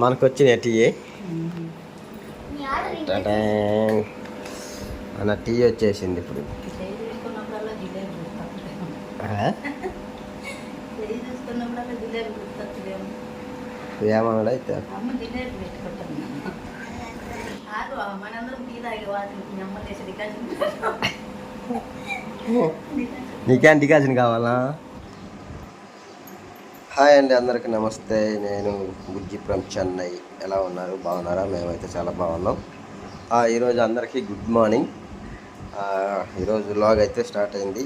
మనకు వచ్చిన టీ మన టీ వచ్చేసింది ఇప్పుడు. ఏమన్నాడు అయితే అమ్మ జిలేబీ పెట్టుకుంటుంది ఆగు, మనందరం టీ తాగి వాటికి మీ అమ్మ చేసి రికార్డు నీకేం డికాషన్ కావాలా హాయ్ అండి అందరికీ నమస్తే. నేను బుజ్జి ఫ్రమ్ చెన్నై. ఎలా ఉన్నారు? బాగున్నారా? మేమైతే చాలా బాగున్నాం. ఈరోజు అందరికీ గుడ్ మార్నింగ్. ఈరోజు లాగ్ అయితే స్టార్ట్ అయింది.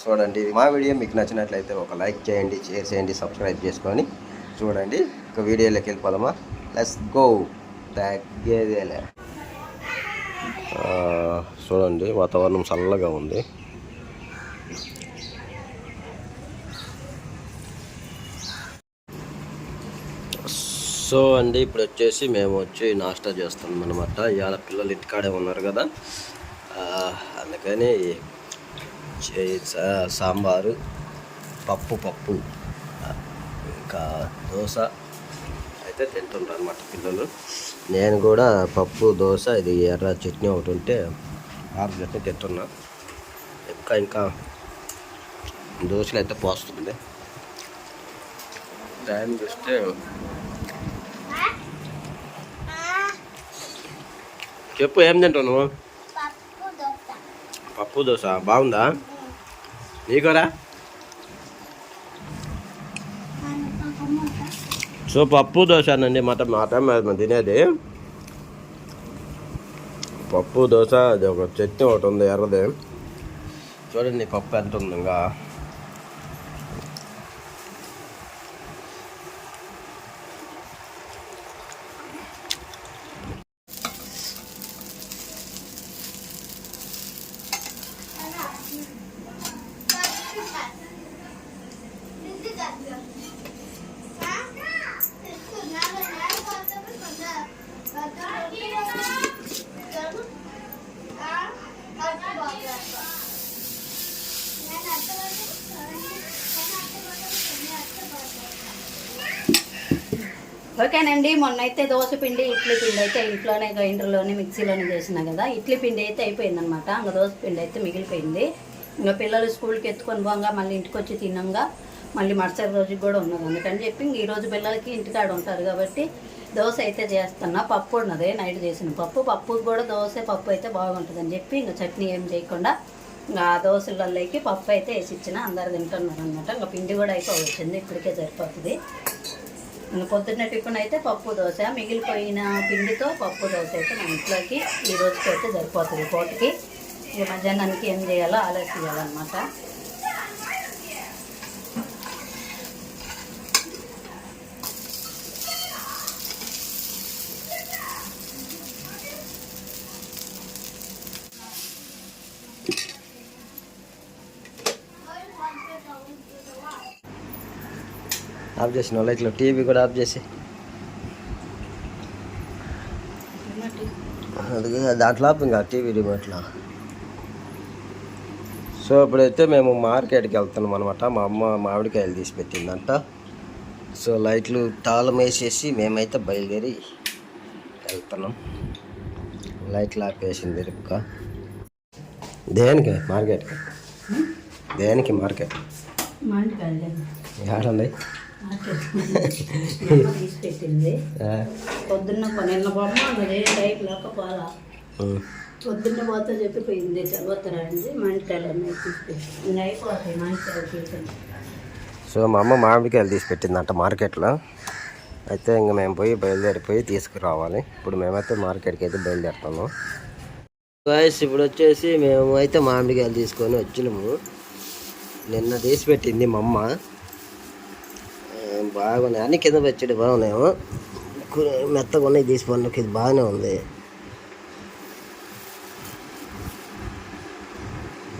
చూడండి మా వీడియో. మీకు నచ్చినట్లయితే ఒక లైక్ చేయండి షేర్ చేయండి సబ్స్క్రైబ్ చేసుకొని చూడండి. ఒక వీడియోలోకి వెళ్ళిపోదామా? లెస్ గో తగ్గేదేలే చూడండి వాతావరణం చల్లగా ఉంది. సో అండి ఇప్పుడు వచ్చేసి మేము వచ్చి నాస్టా చేస్తున్నాం అనమాట ఇవాళ పిల్లలు ఇంటికాడే ఉన్నారు కదా. అందుకని చే- సా- సాంబారు పప్పు పప్పు ఇంకా దోశ అయితే తింటుంటారు అనమాట పిల్లలు. నేను కూడా పప్పు దోశ ఇది ఎర్ర చట్నీ ఒకటి ఉంటే ఆరు చట్నీ తింటున్నా. ఇంకా ఇంకా దోశలు అయితే పోస్తుంది టైం చూస్తే చెప్పు ఏం తింటావు నువ్వు? పప్పు దోశ. బాగుందా? నీకోరా? సో పప్పు దోశ అనండి మాట మాట మేము తినేది. పప్పు దోశ అది ఒక చట్నీ ఒకటి ఉంది ఎర్రది. చూడండి పప్పు ఎంత ఉంది ఇంకా ఓకేనండి మొన్న అయితే దోశ పిండి ఇడ్లీ పిండి అయితే ఇంట్లోనే గ్రైండర్లోనే మిక్సీలోనే చేసినా కదా. ఇడ్లీ పిండి అయితే అయిపోయిందనమాట ఇంకా దోశ పిండి అయితే మిగిలిపోయింది. ఇంకా పిల్లలు స్కూల్కి ఎత్తుకొని పోగా మళ్ళీ ఇంటికి వచ్చి తినంగా మళ్ళీ మరుసటి రోజుకి కూడా ఉన్నది. అందుకని చెప్పి ఇంక ఈ రోజు పిల్లలకి ఇంటికాడ ఉంటారు కాబట్టి దోశ అయితే చేస్తున్నా. పప్పు ఉన్నది నైట్ చేసిన పప్పు. పప్పు కూడా దోశ పప్పు అయితే బాగుంటుందని చెప్పి ఇంకా చట్నీ ఏం చేయకుండా ఇంకా ఆ దోశలలోకి పప్పు అయితే వేసి ఇచ్చిన. అందరు తింటున్నారు అనమాట ఇంకా పిండి కూడా అయిపోవచ్చింది. ఇప్పటికే సరిపోతుంది. పొద్దున్న టిఫిన్ అయితే పప్పు దోశ మిగిలిపోయిన పిండితో పప్పు దోశ అయితే మన ఇంట్లోకి ఈ రోజుకి అయితే సరిపోతుంది పూటకి ఈ మధ్యాహ్నానికి ఏం చేయాలో ఆలోచించాలన్నమాట. ఆఫ్ చేసిన లైట్లో టీవీ కూడా ఆఫ్ చేసి. అది దాంట్లో ఆపు ఇంకా టీవీ రిమోట్లో. సో ఇప్పుడైతే మేము మార్కెట్కి వెళ్తున్నాం అనమాట మా అమ్మ మామిడికాయలు తీసి పెట్టిందంట. సో లైట్లు తాళం వేసేసి మేమైతే బయలుదేరి వెళ్తున్నాం. లైట్లు ఆపేసింది రిప్క దేనికి? మార్కెట్కి. దేనికి మార్కెట్? ఏడండి పొద్దున్న నిన్న బొమ్మ అదే టైప్ లేకపోలా పొద్దున్న పోతే చెప్పిపోయింది చదువుతారా అండి తీసుకెళ్ళి ఇంకా అయిపోతాయి మంచికాయలు తీసుకెళ్ళి సో మా అమ్మ మామిడికాయలు తీసి పెట్టిందంట మార్కెట్లో. అయితే ఇంక మేము పోయి బయలుదేరిపోయి తీసుకురావాలి. ఇప్పుడు మేమైతే మార్కెట్కి అయితే బయలుదేరుతాము గాయస్ ఇప్పుడు వచ్చేసి మేము అయితే మామిడికాయలు తీసుకొని వచ్చినాము. నిన్న తీసి పెట్టింది మా అమ్మ. బాగున్నాయి అన్నీ కింద పెట్టి బాగున్నాయేమో మెత్తగా ఉన్నాయి తీసి పన్నుకి ఇది బాగానే ఉంది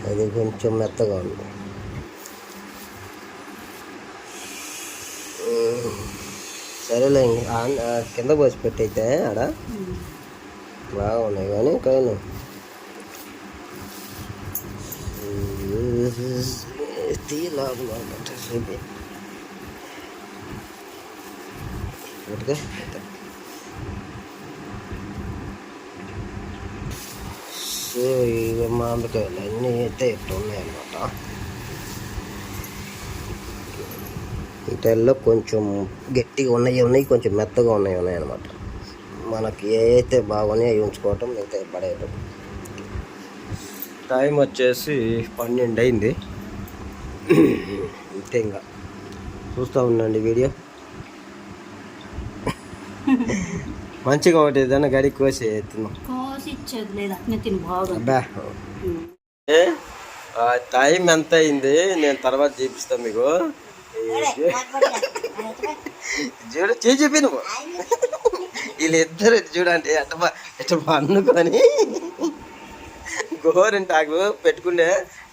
అది కొంచెం మెత్తగా ఉంది సరేలే కింద పోసి పెట్టయితే ఆడ బాగున్నాయి కానీ కాయలు తీ లాభం అనమాట ఒకటిగా సో ఇవి మామిడికాయలు అన్నీ అయితే ఇప్పుడు ఉన్నాయన్నమాట. వీటిల్లో కొంచెం గట్టిగా ఉన్నాయి ఉన్నాయి కొంచెం మెత్తగా ఉన్నాయి ఉన్నాయి మనకి ఏ అయితే బాగున్నాయో అవి ఉంచుకోవటం మిగతా పడేయటం. టైం వచ్చేసి పన్నెండు అయింది. ఇంతే ఇంకా. చూస్తూ ఉండండి వీడియో. మంచిగా ఒకటి ఏదైనా గడి కోసి తిన్నాం టైం ఎంత అయింది నేను తర్వాత చూపిస్తా మీకు. చూడు చేయి చెప్పి నువ్వు. వీళ్ళిద్దరు చూడండి ఎట్ట ఎట్ట అనుకొని గోరింటాకు పెట్టుకునే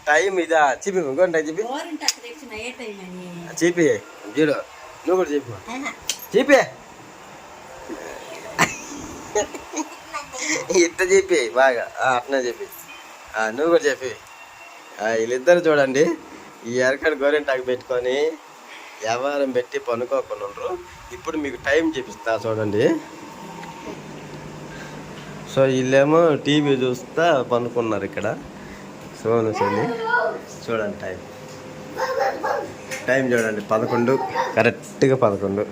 టైం ఇదా? చెప్పి గోరింటాకు చెప్పి చెప్పి చూడు. నువ్వు కూడా చెప్పు చెప్పి ఇట్ట చెప్పి బాగా అట్నే చెప్పి. నువ్వు కూడా చెప్పి. వీళ్ళిద్దరు చూడండి ఈ ఎరకడ గోరెంటాకు పెట్టుకొని వ్యవహారం పెట్టి పనుకోకుండా ఉండరు. ఇప్పుడు మీకు టైం చూపిస్తా చూడండి. సో వీళ్ళేమో టీవీ చూస్తా పనుకున్నారు ఇక్కడ. సోను సోని చూడండి. టైం. టైం చూడండి పదకొండు కరెక్ట్గా పదకొండు.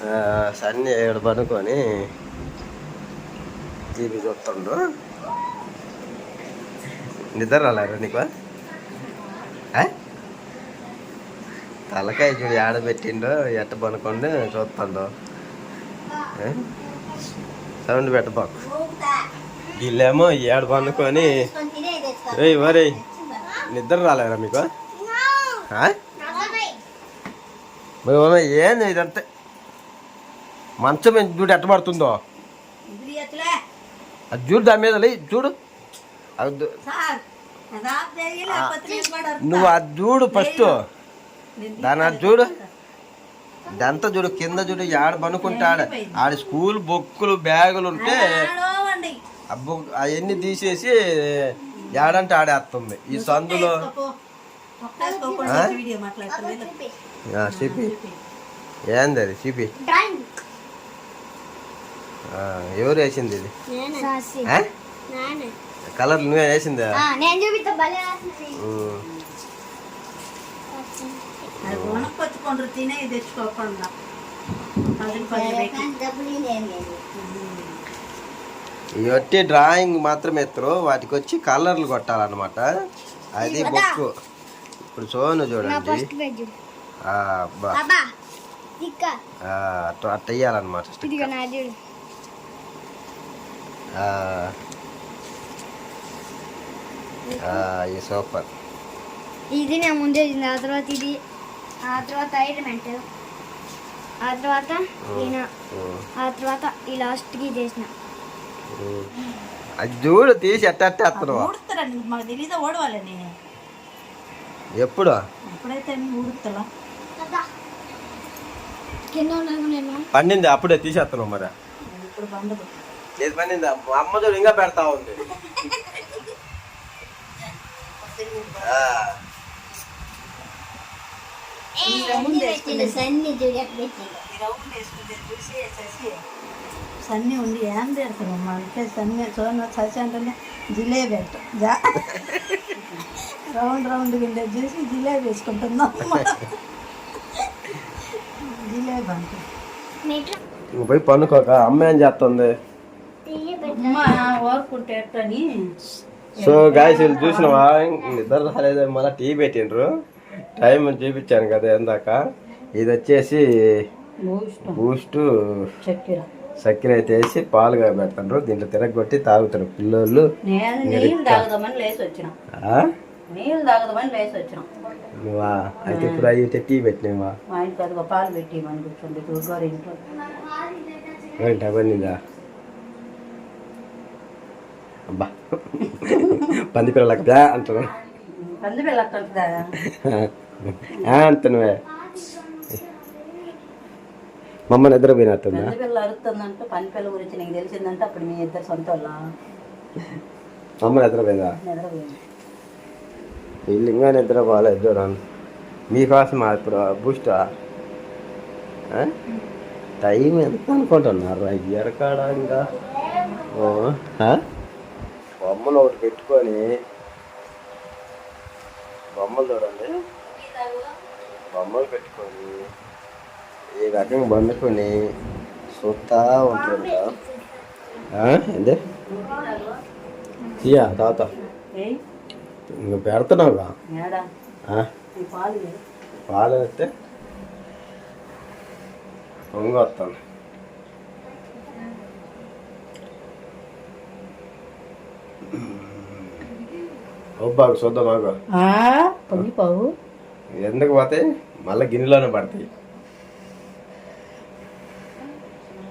సన్నీ సన్ని ఏడు పనుకొని టీవీ చూస్తుండు. నిద్ర రాలేరా నీకు? ఆ? తలకాయ చూడు ఆడ పెట్టిండో ఎట్ట పనుకోండి చూస్తుండో. ఆ? సౌండ్ పెట్టబాకు వీళ్ళేమో ఏడు పనుకొని ఏయ్ వరే నిద్ర రాలేరా మీకు? ఆ? ఏంది ఇదంతా? మంచం చూడు ఎట్ట పడుతుందో. అది చూడు దాని మీద లే, చూడు. నువ్వు అది చూడు ఫస్ట్. దాని అది చూడు. ఇదంతా చూడు కింద చూడు ఆడ పనుకుంటే ఆడ. ఆడ స్కూల్ బొక్కులు బ్యాగులు ఉంటే అవన్నీ తీసేసి ఏడంటే ఆడేస్తుంది ఈ సందులో ఒక్కేసుకోపో. ఒక్కేసుకోకుండా ఆ? వీడియో మాట్లాడుతుంది ఆ, చూపి. ఏంది అది? చూపి. ఆ, ఎవరు వేసింది ఇది? కలర్ నువ్వే వేసిందా? తినే తెచ్చుకోకుండా. ఈ ఒట్టి డ్రాయింగ్ మాత్రమే ఎత్తరు వాటికి వచ్చి కలర్లు కొట్టాలన్నమాట. అది బుక్ ఇప్పుడు సోను చూడండి. First page. ఆ, అబ్బా బాబా ఇక్క ఆ, అట్ట అట్ట వేయాలన్నమాట ఈ సూపర్. ఇది నేను ముందే ఆ తర్వాత ఇది ఆ తర్వాత ఐరమెంట్ ఆ తర్వాత ఈయన ఆ తర్వాత ఈ లాస్ట్కి చేసిన. అది చూడు తీసి ఎట్ట అట్ట ఎత్తరు ఊడుస్తారండి మాకు తెలీదా ఓడవాలని ఎప్పుడు? ఎప్పుడైతే ఊడుతలా. కింద. ఉన్నాను నేను. పండింది అప్పుడే తీసేస్తున్నావు మరి? ఇప్పుడు పండుగ లేదు మా అమ్మ చూడు ఇంకా పెడతా ఉంది. సన్ని ఉండి ఏం పెడతాం మా అంటే సన్ని చూడ చచ్చి అంటే జిలేబీ అంట. జా. రౌండ్ రౌండ్ ఉండే చూసి జిలేబీ వేసుకుంటున్నాం జిలేబీ అంట. ఇంక పోయి పనుకోక అమ్మ ఏం చేస్తుంది తీయ పెట్టు. అమ్మ ఓరుకుంటే ఎట్టని సో గాయస్ వీళ్ళు చూసినవా? నిద్ర రాలేదు. మళ్ళీ టీ పెట్టిండ్రు. టైం చూపించాను కదా ఇందాక ఇది వచ్చేసి బూస్ట్. చక్కెర. చక్కెర అయితే వేసి పాలుగా పెడతారు దీంట్లో తిరగొట్టి తాగుతారు పిల్లోళ్ళు. నువ్వా? అయితే ఇప్పుడు అయితే టీ పెట్టినవా? మా ఇంటికి అదిగో పాలు పెట్టి మన కూర్చోండి గారి ఇంట్లో ఏంటి అవన్నీదా అబ్బా. పంది పిల్లలకు బ్యా అంటారు పంది వెళ్ళక్కదా ఆ అంటున్నావే. మమ్మ నిద్ర పోయినట్టుందా పంది పిల్ల అరుతుందంటే పని పిల్ల గురించి నీకు తెలిసిందంటే అప్పుడు మీ ఇద్దరు సొంత వాళ్ళ మమ్మ నిద్ర పోయిందా నిద్రపోయింది. వీళ్ళు ఇంకా నిద్ర పోలేదు చూడండి మీకోసం ఇప్పుడు బూస్టా టైం ఎంత అనుకుంటున్నారు? ఎరకాడ ఇంకా? ఓ? బొమ్మలు ఒకటి పెట్టుకొని బొమ్మలు చూడండి. బొమ్మలు పెట్టుకొని ఈ రకంగా బండుకొని చూస్తా ఉంటారు ఏంటి తీయా తాత? ఇంక పెడుతున్నావుగా? పాలు ఇవ్వు. పాలు బాగు. చూద్దాం బాగా పొంగిపోవు ఎందుకు పోతాయి మళ్ళీ గిన్నెలోనే పడతాయి.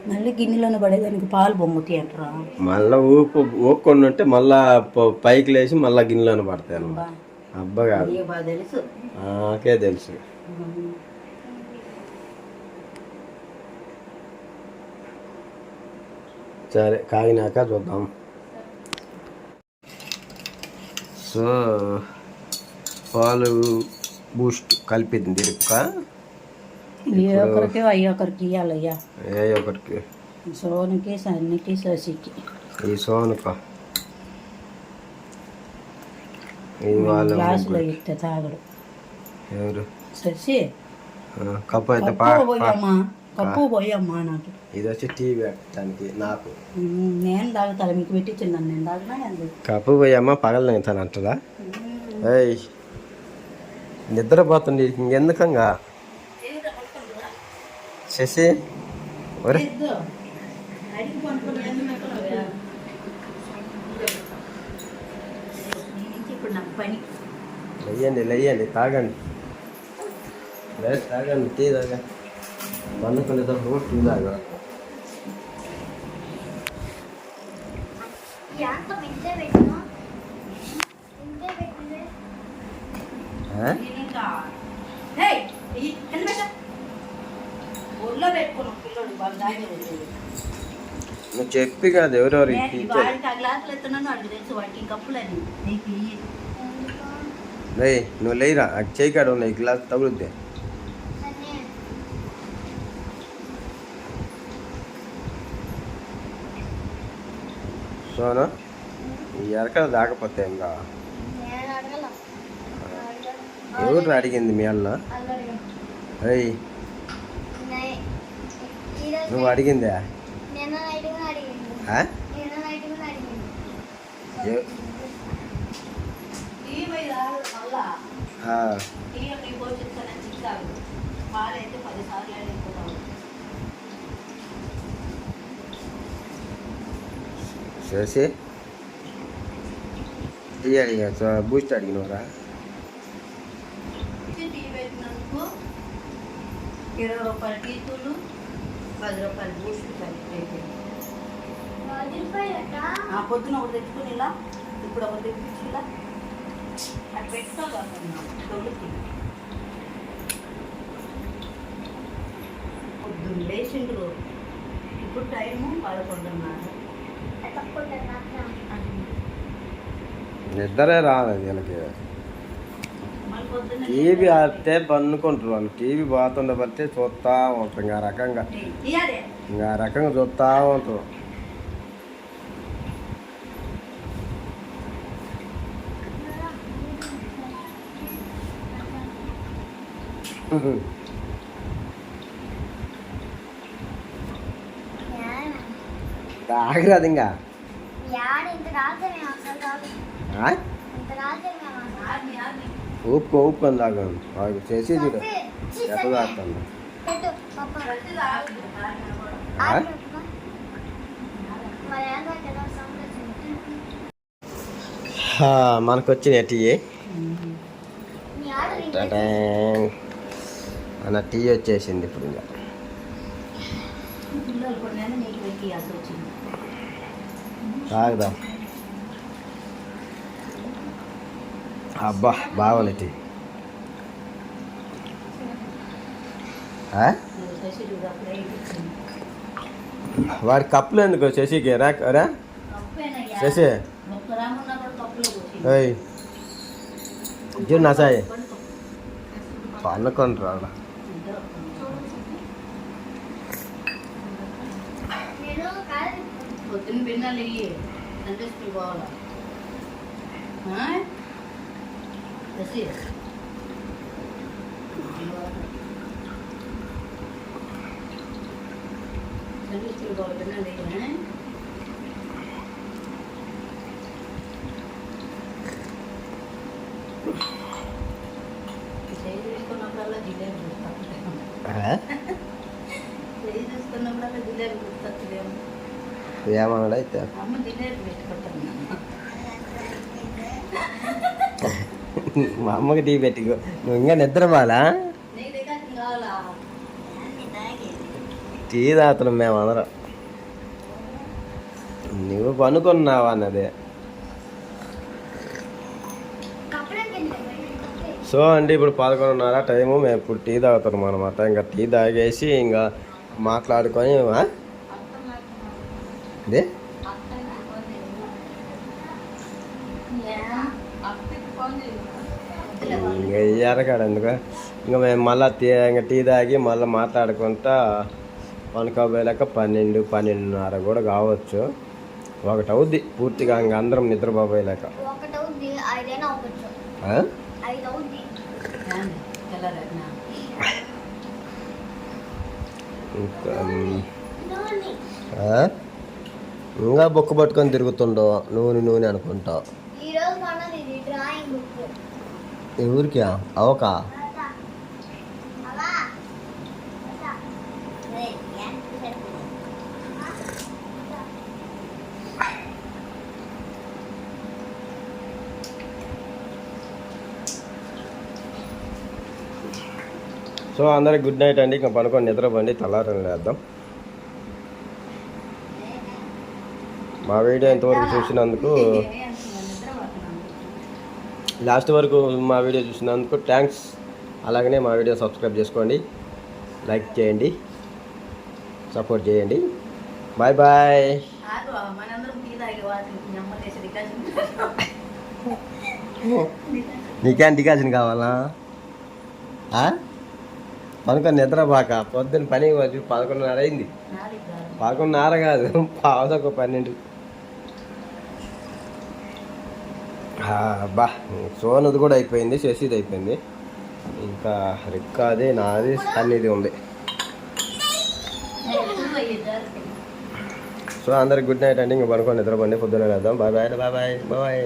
మళ్ళీ గిన్నెలోనే పడేదానికి పాలు బొమ్ముతాయి అంటారా? మళ్ళీ ఊపు ఊక్కొని ఉంటే మళ్ళా పైకి లేచి మళ్ళీ గిన్నెలోనే పడతాయి అన్నమాట. అబ్బా. కాదు. నాకే తెలుసు. సరే కాగినాక చూద్దాం. సో పాలు బూస్ట్ కలిపింది ఇరుక్క ఈ ఒకరికి అయ్యి ఒకరికి ఇవ్వాలయ్యా ఏ ఒకరికి సోనికి సన్నికి శశికి. ఈ సోనుక? గ్లాసులో ఇస్తే తాగడు. ఎవరు? శశి. కప్పు అయితే కప్పు పోయమ్మా నాకు. ఇది వచ్చి టీ పెట్టడానికి నాకు. ఉమ్, నేను తాగుతాను మీకు పెట్టించిందని నేను తాగినా ఎందుకు కప్పు పోయమ్మ పగల అంటదా? ఏయ్ నిద్రపోతుంది ఇంకెందుకంగా? శశి ఒరే. లేయండి లేయండి తాగండి. లేదు తాగండి టీ తాగా పండుకొని టీ తాగా ఎంత ఇంతే పెట్టినా ఇంతే పెట్టిందే ఆ? ఒళ్ళో పెట్టుకున్నాం పిల్లడు వాళ్ళు తాగే నువ్వు చెప్పి కాదు ఎవరెవరు నువ్వు లేరా అది చేయి కాడ ఉన్నాయి గ్లాస్ తగులుద్ది సోనా ఈ దాకపోతే ఇంకా. ఎవరు అడిగింది మీ అన్న? అల్లడిగా అయ్యి నువ్వు అడిగిందా? అడిగింది ఆ? నిన్న నైట్ కూడా అడిగింది ఎవ- టీ పోయి తాగు మళ్ళా ఆ, టీ అక్కడ పోషిస్తానని చిక్కాలు పాలైతే పది సార్లు అయిపోతావు చేసి సో బూస్ట్ అడిగినవరా టీ పెట్టినందుకు ఇరవై రూపాయల టీ తూలు పది రూపాయలు బూస్ట్ పొద్దున ఒకటి తెచ్చుకుని ఇలా ఇప్పుడు ఒకటి తెప్పించి ఇలా. అటు పెట్టుకోగలుగుతున్నాం తొలికి పొద్దున్న లేచిండ్రు. ఇప్పుడు టైము పదకొండున్నర. నిద్రే రాదు వీళ్ళకి టీవీ ఆడితే పన్నుకుంటారు వాళ్ళు. టీవీ పోతుండే బట్టి చూస్తా ఉంటారు. ఇంకా రకంగా. ఇంకా రకంగా చూస్తా ఉంటారు ఆగరాదు ఇంకా యాడ ఇంత కాదు మేము అసలు కాదు ఆ? ఇంత కాదు మేము అసలు. ఆర్ని ఆర్ని ఊపుకో ఊపుకొని తాగా వాళ్ళు చేసి చూడు ఛీ, ఛీ, ఎట్లా సరే. తాగుతుంది పెట్టు పప్ప ప్రతి తాగుతుంది ఆర్ని కూడా. ఆ? ఆరు పెట్టుకో. మరి ఏందో కదా సౌండ్ వచ్చింది. మనకు వచ్చిన టీ? ఇంకా. మన టీ వచ్చేసింది ఇప్పుడు ఇంకా పిల్లలు కొన్ని నీకు పెట్టి అసలు వచ్చింది తాగుదాం. అబ్బా బాగుంది టీ. ఆ? వాడి కప్పులు ఎందుకు శశికి? రా రా. శశి. ఒక్క నా సాయి. పనుకొని రాడా పొద్దున్న బిన్నలు ఇయ్యి సండే స్కూల్ పోవాలా ఆ? రసి. సండే స్కూల్ పోవాలి బిన్నలు ఇయ్యి ఏమన్నాడైతే మా అమ్మకి టీ పెట్టుకో. నువ్వు ఇంకా నిద్రపోవాలా టీ తాగుతున్నాం మేము అందరం నువ్వు పనుకున్నావా అన్నది. సో అండి ఇప్పుడు పదకొండున్నర టైము. మేము ఇప్పుడు టీ తాగుతున్నాం అనమాట ఇంకా టీ తాగేసి ఇంకా మాట్లాడుకొని ఇదే ఇంకా ఎరగాడు ఎందుకు? ఇంకా మేము మళ్ళీ టీ ఇంకా టీ తాగి మళ్ళీ మాట్లాడుకుంటా పనుకోబోయాక పన్నెండు పన్నెండున్నర కూడా కావచ్చు. ఒకటి అవుద్ది పూర్తిగా ఇంక అందరం నిద్రపోబోయలేక ఇంకా? ఇంకా బొక్క పట్టుకొని తిరుగుతుండవు నూనె నూనె అనుకుంటావు బుక్ ఎవరికి అవకా? సో అందరికి గుడ్ నైట్ అండి. ఇంకా పనుకొని నిద్రపోండి. తెల్లారని లేద్దాం. మా వీడియో ఇంతవరకు చూసినందుకు లాస్ట్ వరకు మా వీడియో చూసినందుకు థ్యాంక్స్. అలాగనే మా వీడియో సబ్స్క్రైబ్ చేసుకోండి. లైక్ చేయండి. సపోర్ట్ చేయండి. Bye bye. నీకేం డికాషన్ కావాలా? పనుకొని నిద్ర బాక. పొద్దున్న పని పదకొండున్నర అయింది. పదకొండున్నర కాదు. పావుదొక పన్నెండు ఆ, బా సోనది కూడా అయిపోయింది శశిది అయిపోయింది. ఇంకా రిక్కాది నాది సన్నిది ఉంది. సో అందరికి గుడ్ నైట్ అండి ఇంకా పడుకోండి నిద్రపోండి పొద్దున్న వేద్దాం bye bye bye bye bye.